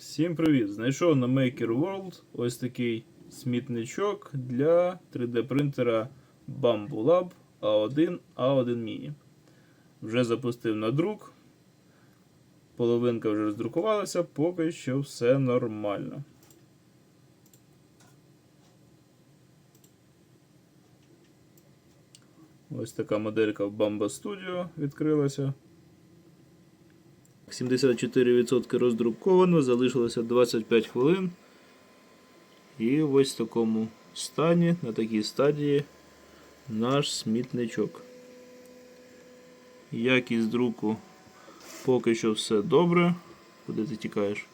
Всім привіт! Знайшов на Maker World ось такий смітничок для 3D принтера Bamboo Lab A1 A1 Mini. Вже запустив на друк. Половинка вже роздрукувалася, поки що все нормально. Ось така моделька в Bamba Studio відкрилася. 74% роздруковано, залишилося 25 хвилин. І ось в такому стані, на такій стадії, наш смітничок. Якість друку поки що все добре. Куди ти тікаєш?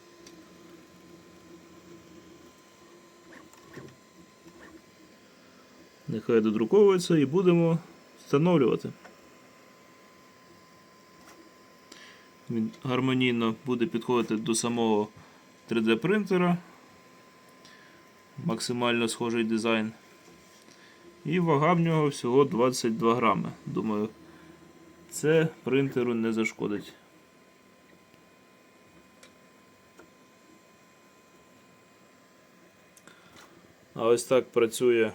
Нехай додруковується і будемо встановлювати. Він гармонійно буде підходити до самого 3D принтера. Максимально схожий дизайн. І вага в нього всього 22 грами. Думаю, це принтеру не зашкодить. А ось так працює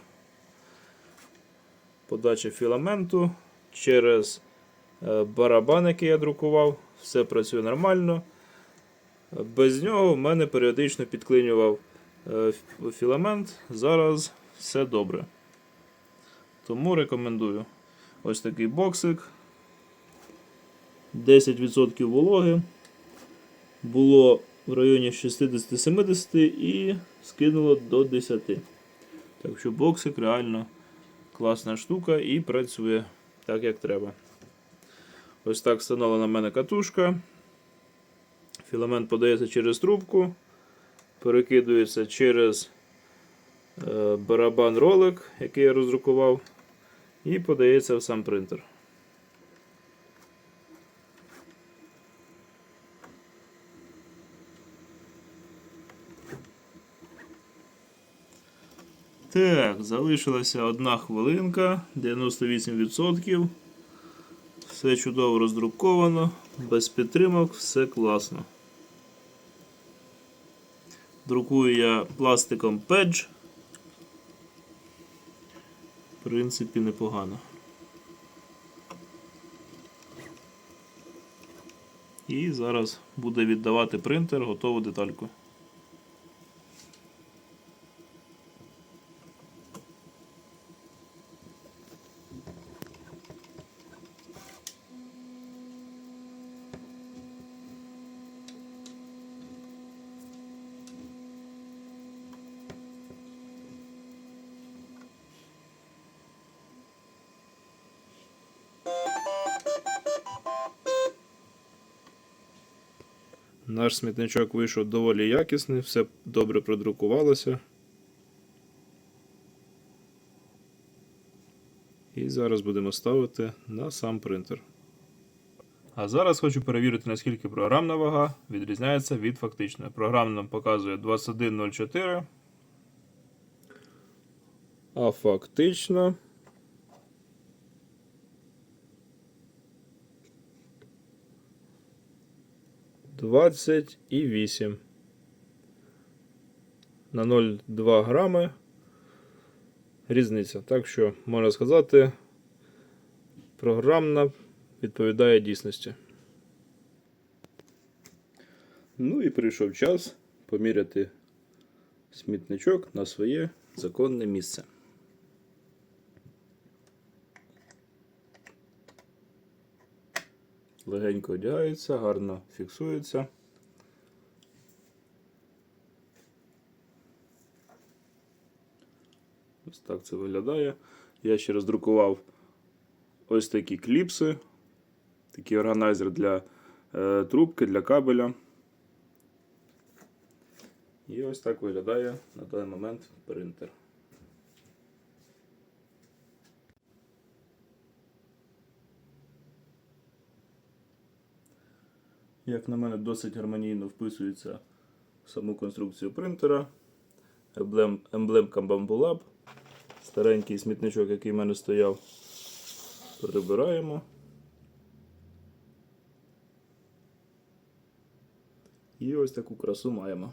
подача філаменту через е, барабан, який я друкував. Все працює нормально. Без нього в мене періодично підклинював е, філамент. Зараз все добре. Тому рекомендую. Ось такий боксик. 10% вологи. Було в районі 60-70 і скинуло до 10. Так що боксик реально класна штука і працює так, як треба. Ось так встановлена в мене катушка. Філамент подається через трубку, перекидується через е, барабан ролик, який я роздрукував, і подається в сам принтер. Так, залишилася одна хвилинка, 98%. Все чудово роздруковано, без підтримок, все класно. Друкую я пластиком Pedge. В принципі, непогано. І зараз буде віддавати принтер готову детальку. Наш смітничок вийшов доволі якісний, все добре продрукувалося. І зараз будемо ставити на сам принтер. А зараз хочу перевірити, наскільки програмна вага відрізняється від фактичної. Програмна нам показує 21.04. А фактично. Двадцять і вісім. На 0,2 грами різниця. Так що, можна сказати, програмна відповідає дійсності. Ну і прийшов час поміряти смітничок на своє законне місце. Легенько одягається, гарно фіксується. Ось так це виглядає. Я ще роздрукував ось такі кліпси, такий органайзер для е, трубки, для кабеля. І ось так виглядає на даний момент принтер. Як на мене, досить гармонійно вписується в саму конструкцію принтера. Емблем, емблемка Bamboo Lab. Старенький смітничок, який в мене стояв. Прибираємо. І ось таку красу маємо.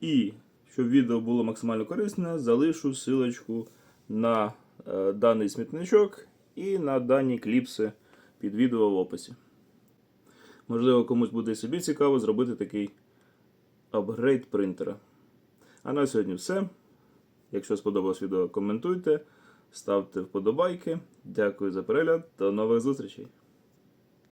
І щоб відео було максимально корисне, залишу силочку на е, даний смітничок і на дані кліпси під відео в описі. Можливо, комусь буде собі цікаво зробити такий апгрейд принтера. А на сьогодні все. Якщо сподобалось відео, коментуйте, ставте вподобайки. Дякую за перегляд. До нових зустрічей!